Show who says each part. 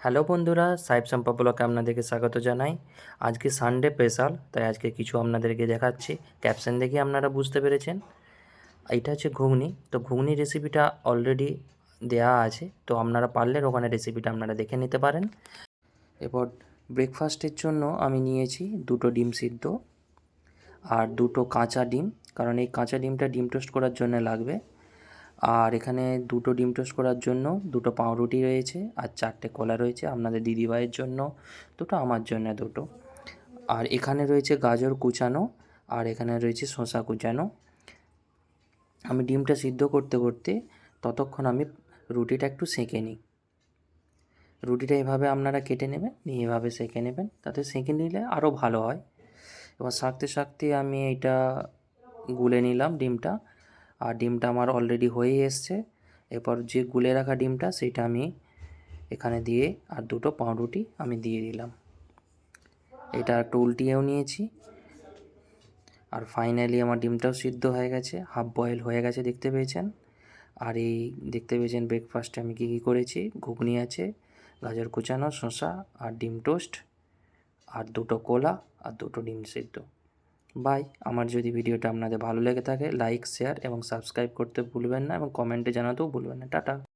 Speaker 1: Hello বন্ধুরা সাহেব সম্পা ব্লকে আপনাদেরকে স্বাগত জানাই। আজকে সানডে স্পেশাল তাই আজকে কিছু আপনাদেরকে দেখাচ্ছি। ক্যাপশন দেখে আপনারা বুঝতে পেরেছেন। এইটা হচ্ছে ঘুগনি। তো ঘুগনি রেসিপিটা অলরেডি দেয়া আছে। তো আপনারা পারলে ওখানে রেসিপিটা আপনারা দেখে নিতে পারেন। এরপর ব্রেকফাস্টের জন্য আমি নিয়েছি দুটো ডিম সিদ্ধ আর দুটো কাঁচা ডিম। কারণ এই কাঁচা ডিমটা ডিম টোস্ট করার জন্য লাগবে। আর এখানে দুটো ডিম টোস্ট করার জন্য দুটো পাউরুটি রয়েছে আর চারটে কলা রয়েছে আপনাদের দিদিভাইয়ের জন্য, দুটো আমার জন্য দুটো। আর এখানে রয়েছে গাজর কুচানো আর এখানে রয়েছে শসা কুচানো। আমি ডিমটা সিদ্ধ করতে করতে ততক্ষণ আমি রুটিটা একটু সেঁকে নিই। রুটিটা এভাবে আপনারা কেটে নেবেন, নিয়ে এভাবে সেঁকে নেবেন তাতে সেঁকে নিলে আরও ভালো হয়। এবার শাকতে শাকতে আমি এইটা গুলে নিলাম ডিমটা। আর ডিমটা আমার অলরেডি হয়ে এসছে। এরপর যে গুলে রাখা ডিমটা, সেটা আমি এখানে দিয়ে আর দুটো পাউরুটি আমি দিয়ে দিলাম। এটা একটু উল্টিয়েও নিয়েছি। আর ফাইনালি আমার ডিমটাও সিদ্ধ হয়ে গেছে হাফ বয়েল হয়ে গেছে, দেখতে পেয়েছেন? আর এই দেখতে পেয়েছেন ব্রেকফাস্টে আমি কী কী করেছি? ঘুগনি আছে, গাজর কুচানো, শসা আর ডিম টোস্ট আর দুটো কোলা আর দুটো ডিম সিদ্ধ। বাই। আমার যদি ভিডিওটা আপনাদের ভালো লেগে থাকে লাইক শেয়ার এবং সাবস্ক্রাইব করতে ভুলবেন না এবং কমেন্টে জানাতেও ভুলবেন না। টাটা।